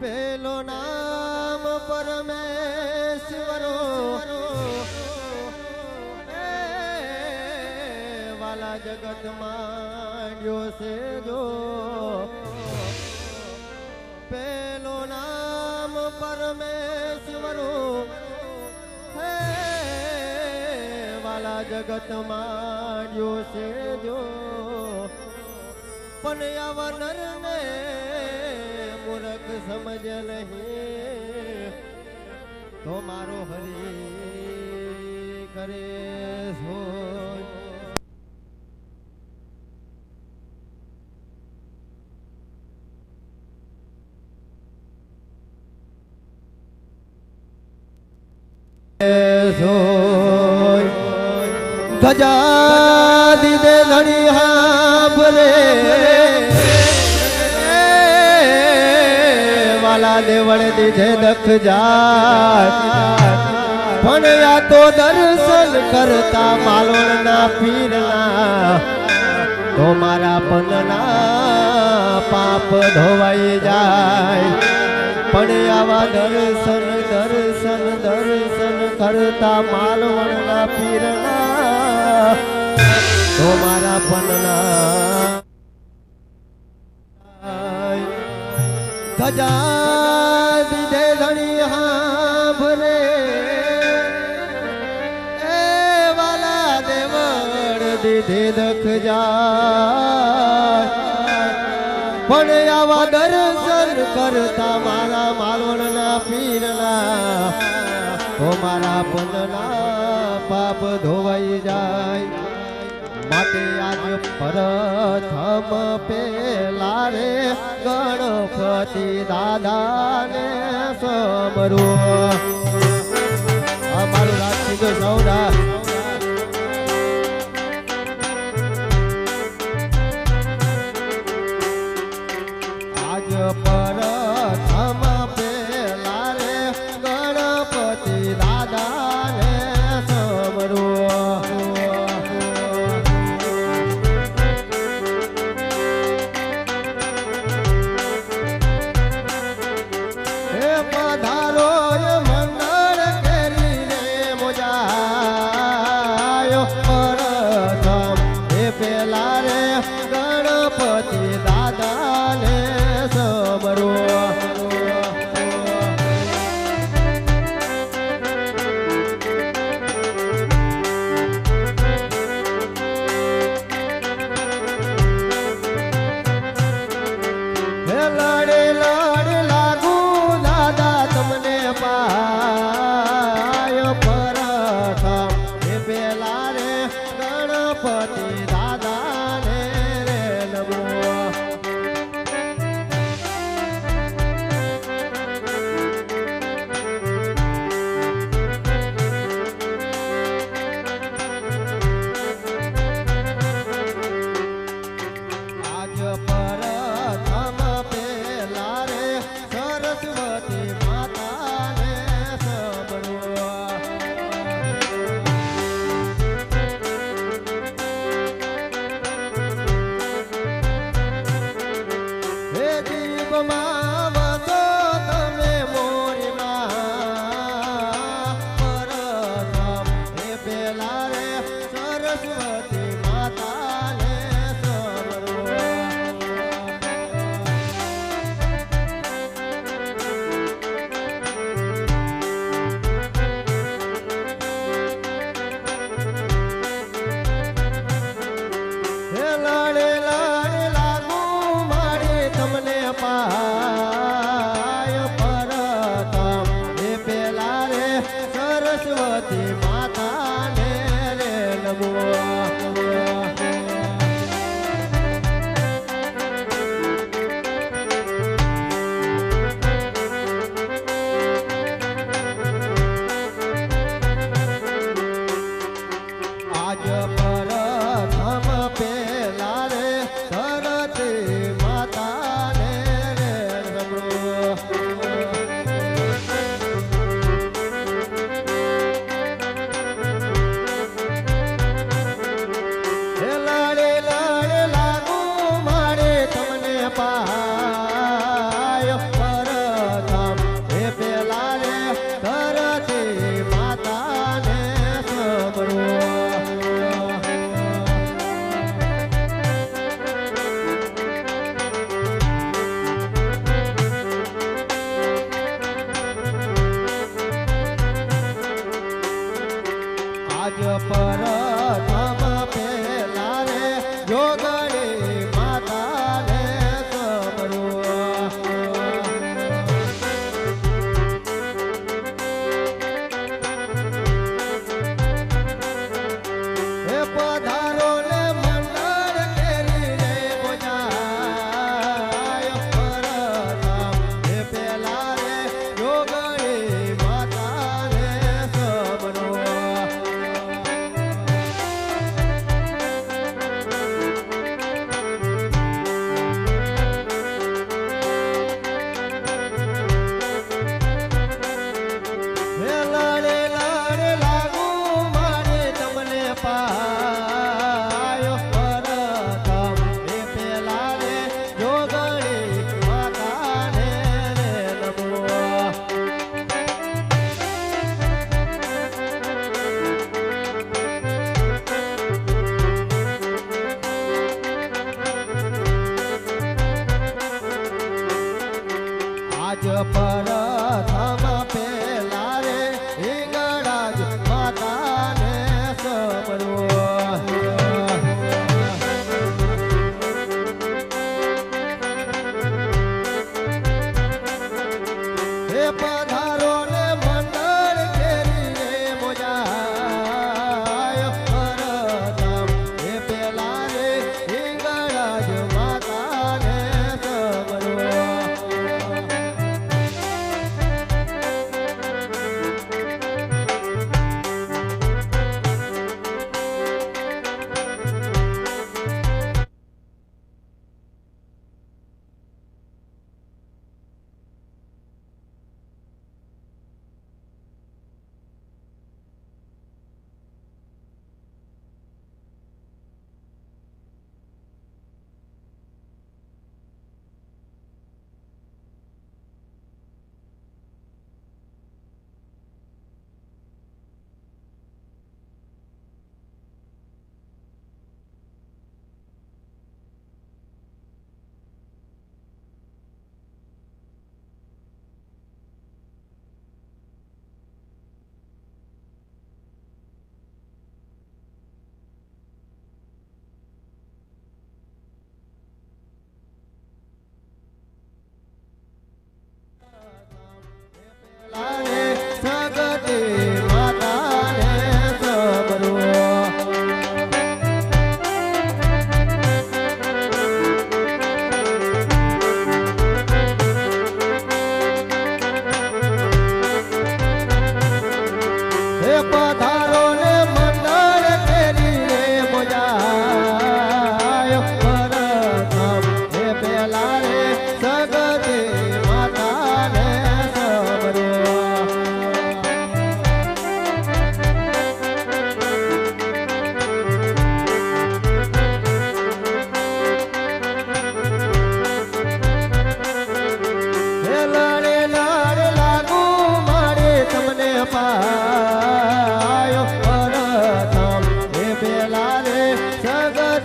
પેલો નામ પરમેશ્વરો. વાલા જગત માંડ્યો છે જો પેલો નામ પરમેશ્વરો. હે વાલા જગત માંડ્યો છે જો પણ આવા નરને સમજ નહીં. તો મારો હરી કરે હોય ગજા દીદે ધણી હા વાલા દેવળ દીધે દખ જાય પણ તો દર્શન કરતા માલોણના પીરના. તો મારા પનના પાપ ધોવાઈ જાય. પણ આવા દર્શન દર્શન દર્શન કરતા માલવણના પીરના. તો મારા પનના ગજા દીધે દખ જાય. પણ આવા દર્શન કરતા મારા માલવણના પીરના ઓ મારા પનના પાપ ધોવાઈ જાય. માટે આજ પ્રથમ પેલા રે ગણપતિ દાદાને સમરો અમારું મારું રાખી દો સૌના આજ પર ધામ પેલા રે જોગ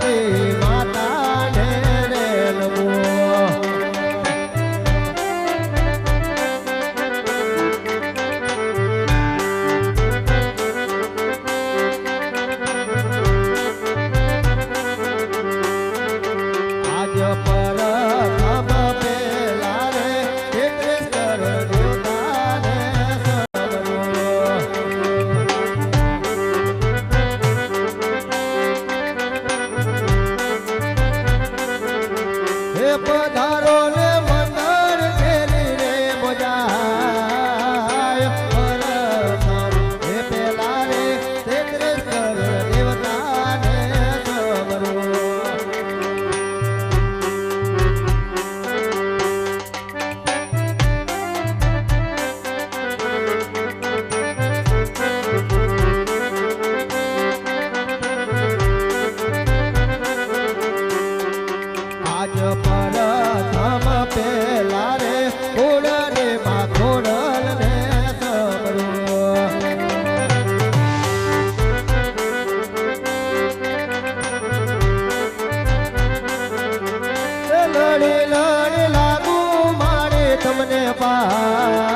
viva. તમને પા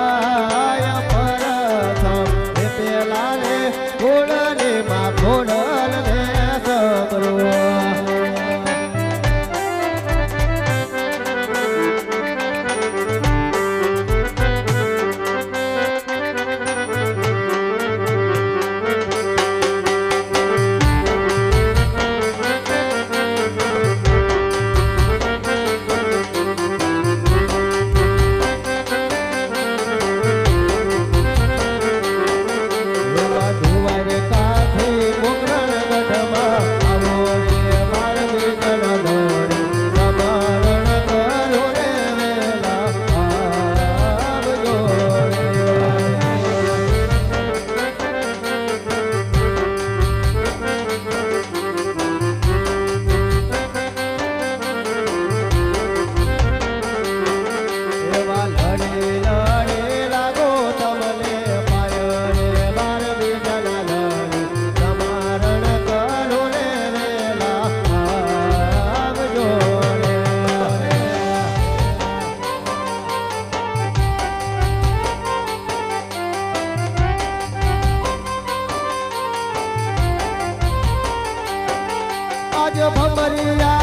જ ભમરિયા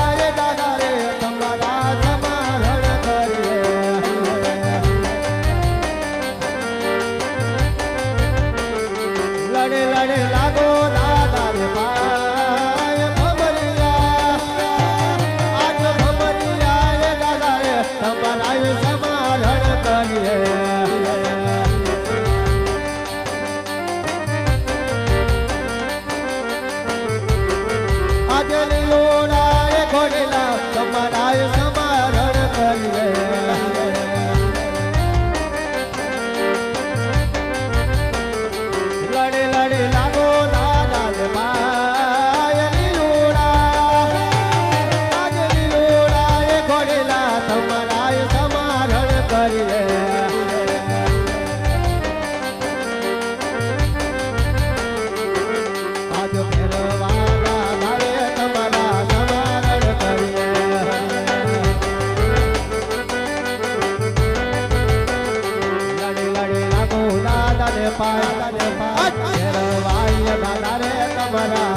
પાયા પાયા વાય દાદા રે તમારા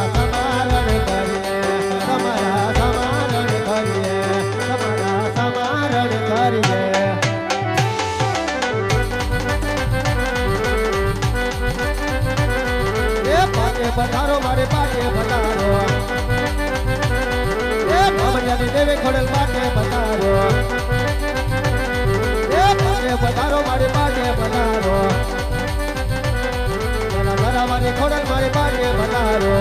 ભગવાન દેવે ખોડલ માટે પધારો. એ પધારો, મારી પાસે પધારો. મારી ખોડલ મારી પાસે પધારો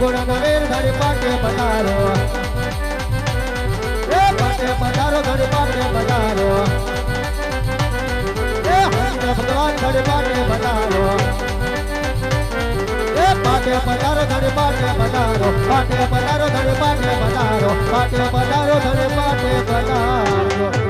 ગુણ નવીન ધરી પાકે પધારો. એ પાકે પધારો ધરી પાકે પધારો. એ હરિને ભગવાન ધરી પાકે પધારો. એ પાકે પધારો ધરી પાકે પધારો. પાકે પધારો ધરી પાકે પધારો.